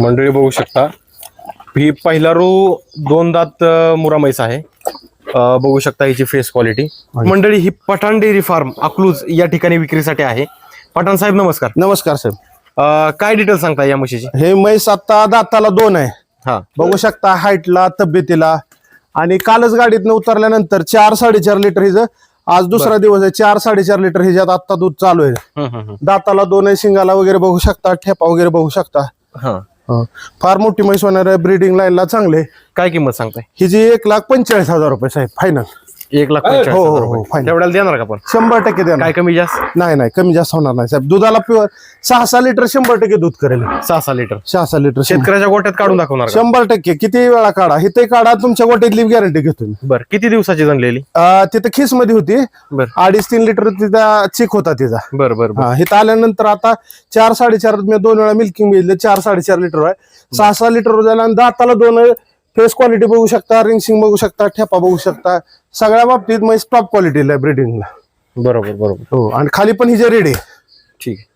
मंडळी बघू शकता. ही पहिला रू दोन दात मुरा म्हैस आहे बघू शकता हिची फेस क्वालिटी मंडळी ही पठाण डेअरी फार्म अकलूज या ठिकाणी विक्रीसाठी आहे. पठाण साहेब नमस्कार. नमस्कार साहेब. अं, काय डिटेल सांगता या म्हशीची? हे म्हैस आता दाताला दोन आहे. हा. बघू शकता हाईटला तब्येतीला. आणि कालच गाडीतनं उतरल्यानंतर चार साडेचार लिटर हिचं आज दुसरा दिवस आहे चार साडेचार लिटर हिच्यात आता दूध चालू आहे. हम्म, हम्म, हम्म. दाताला दोन आहे शिंगाला वगैरे बघू शकता ठेपा वगैरे बघू शकता. हा. हं. फार मोठी म्हैस होणार आहे. ब्रीडिंग लाईनला चांगले. काय किंमत सांगताय? हिची एक लाख पंचेचाळीस हजार रुपये साहेब फायनल एक लाख पंचेचाळीस हो, हजार हो, रुपये. fine. तेवढ्याला देणार का पण शंभर टक्के देणार. काय कमी जास्त? नाही नाही कमी जास्त होणार नाही साहेब. दुधाला प्युअर सहा सहा लिटर शंभर टक्के दूध करेल. सहा सहा लिटर. सहा सहा लिटर शंभर- शेतकऱ्याच्या गोट्यात काढून दाखवणार का? शंभर टक्के. किती वेळा काढा? इथे काढा तुमच्या गोट्यातली गॅरंटी घेतो मी. बर किती दिवसाची जनलेली अं, तिथं खिसमध्ये होती. बर. अडीच तीन लिटर तिचा चिक होता तिचा. बर बर बर. हा इथं आल्यानंतर आता चार साडेचार मी दोन वेळा मिल्किंग मिळलं चार साडेचार लिटर आहे सहा सहा लिटर झाला आणि दाताला दोन फेस क्वालिटी बघू शकता रिंगसिंग बघू शकता ठेपा बघू शकता. सगळ्या बाबतीत मग टॉप क्वालिटीला आहे ब्रिडिंगला बरोबर बरोबर. हो आणि खाली पण हिजे रेडी ठीक आहे.